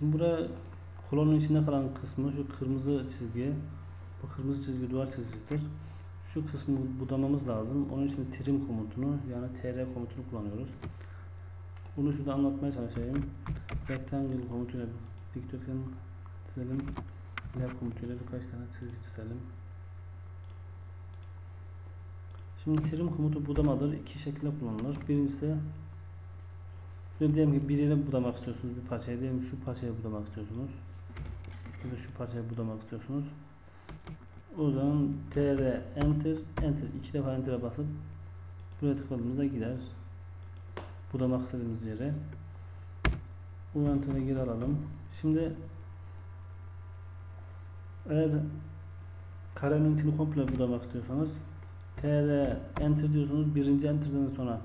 Şimdi buraya kolonun içinde kalan kısmı şu kırmızı çizgi. Bu kırmızı çizgi duvar çizgisidir. Şu kısmı budamamız lazım. Onun için trim komutunu yani tr komutunu kullanıyoruz. Bunu şurada anlatmaya çalışayım. Rectangle komutuyla dikdörtgen çizelim. Ler komutuyla birkaç tane çizgi çizelim. Şimdi trim komutu budamadır. İki şekilde kullanılır. Birincisi şöyle diyelim ki bir yere budamak istiyorsunuz bir parçayı diyelim şu parçayı budamak istiyorsunuz. Ya da şu parçayı budamak istiyorsunuz. O zaman tr enter enter iki defa enter'e basıp buraya tıkladığımızda gider. Budamak istediğimiz yere. Bu enter'e geri alalım. Şimdi eğer karenin içini komple budamak istiyorsanız tr enter diyorsunuz. Birinci enter'dan sonra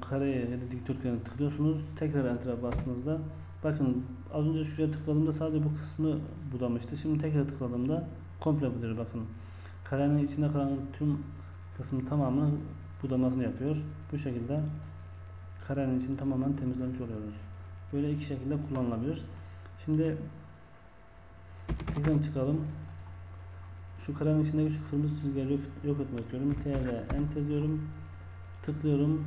kareye ya da dikdörtgene tıklıyorsunuz. Tekrar enter'a bastığınızda bakın az önce şuraya tıkladığımda sadece bu kısmı budamıştı. Şimdi tekrar tıkladığımda komple buduyor bakın. Karenin içinde kalan tüm kısmın tamamını budamasını yapıyor. Bu şekilde karenin içini tamamen temizlemiş oluyoruz. Böyle iki şekilde kullanılabilir. Şimdi tekrar çıkalım. Şu karenin içindeki şu kırmızı çizgileri yok, yok etmek istiyorum. TR enter diyorum. Tıklıyorum.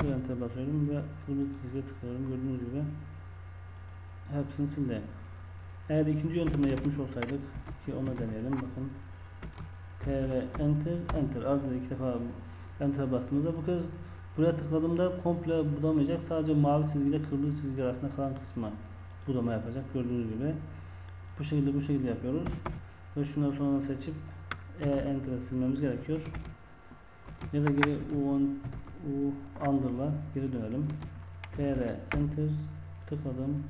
Enter basıyorum ve kırmızı çizgiye tıklıyorum. Gördüğünüz gibi hepsini sildi. Eğer ikinci yöntemle yapmış olsaydık ki onu deneyelim bakın. TR enter enter ardından iki defa enter bastığımızda bu kez buraya tıkladığımda komple budamayacak. Sadece mavi çizgiyle kırmızı çizgi arasında kalan kısmı budama yapacak. Gördüğünüz gibi. Bu şekilde bu şekilde yapıyoruz. Ve şunları sonradan seçip E enter'e silmemiz gerekiyor. Ya da geri U10 U under'la geri dönelim. TR enter tıkladım.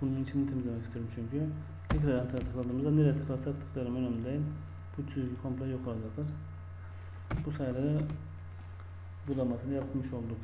Bunun içini temizlemek istiyorum çünkü. Tekrar enter tıkladığımızda nereye tıklarsak tıklarım önemli değil. Bu çizgi komple yok olacaktır. Bu sayede budamasını yapmış olduk.